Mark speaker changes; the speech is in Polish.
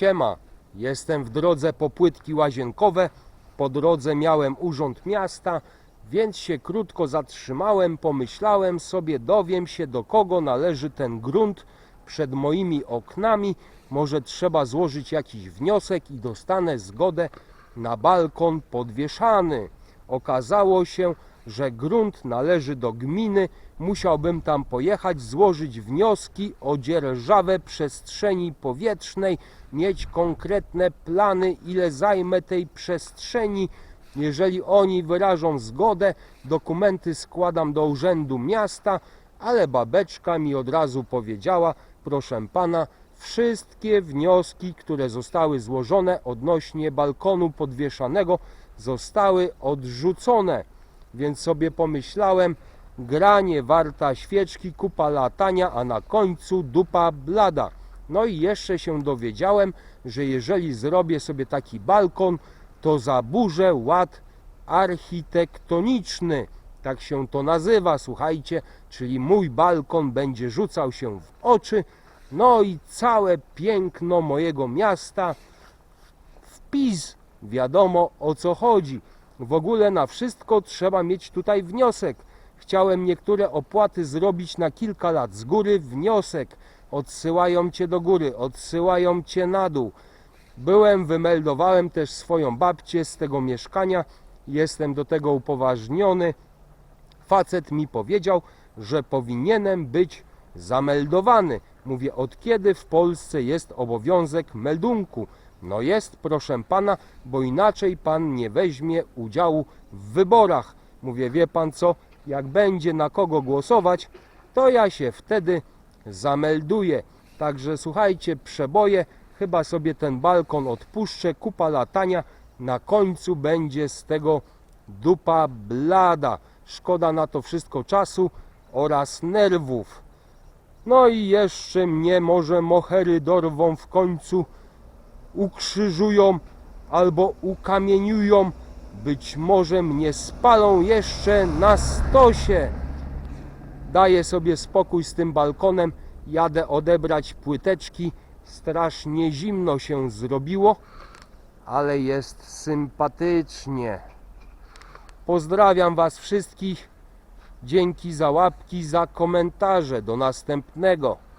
Speaker 1: Siema, jestem w drodze po płytki łazienkowe. Po drodze miałem urząd miasta, więc się krótko zatrzymałem. Pomyślałem sobie, dowiem się do kogo należy ten grunt przed moimi oknami. Może trzeba złożyć jakiś wniosek i dostanę zgodę na balkon podwieszany. Okazało się, że grunt należy do gminy. Musiałbym tam pojechać, złożyć wnioski o dzierżawę przestrzeni powietrznej, mieć konkretne plany, ile zajmę tej przestrzeni. Jeżeli oni wyrażą zgodę, dokumenty składam do urzędu miasta, ale babeczka mi od razu powiedziała, proszę pana, wszystkie wnioski, które zostały złożone odnośnie balkonu podwieszanego, zostały odrzucone. Więc sobie pomyślałem, granie warta świeczki, kupa latania, a na końcu dupa blada. No i jeszcze się dowiedziałem, że jeżeli zrobię sobie taki balkon, to zaburzę ład architektoniczny. Tak się to nazywa, słuchajcie, czyli mój balkon będzie rzucał się w oczy, no i całe piękno mojego miasta wpis. Wiadomo o co chodzi. W ogóle na wszystko trzeba mieć tutaj wniosek. Chciałem niektóre opłaty zrobić na kilka lat z góry. Wniosek. Odsyłają cię do góry, odsyłają cię na dół. Byłem, wymeldowałem też swoją babcię z tego mieszkania. Jestem do tego upoważniony. Facet mi powiedział, że powinienem być zameldowany. Mówię, od kiedy w Polsce jest obowiązek meldunku? No jest, proszę pana, bo inaczej pan nie weźmie udziału w wyborach. Mówię, wie pan co, jak będzie na kogo głosować, to ja się wtedy zamelduję. Także słuchajcie, przeboje, chyba sobie ten balkon odpuszczę, kupa latania, na końcu będzie z tego dupa blada. Szkoda na to wszystko czasu oraz nerwów. No i jeszcze mnie może mohery dorwą w końcu, ukrzyżują albo ukamieniują. Być może mnie spalą jeszcze na stosie. Daję sobie spokój z tym balkonem. Jadę odebrać płyteczki. Strasznie zimno się zrobiło, ale jest sympatycznie. Pozdrawiam Was wszystkich. Dzięki za łapki, za komentarze. Do następnego.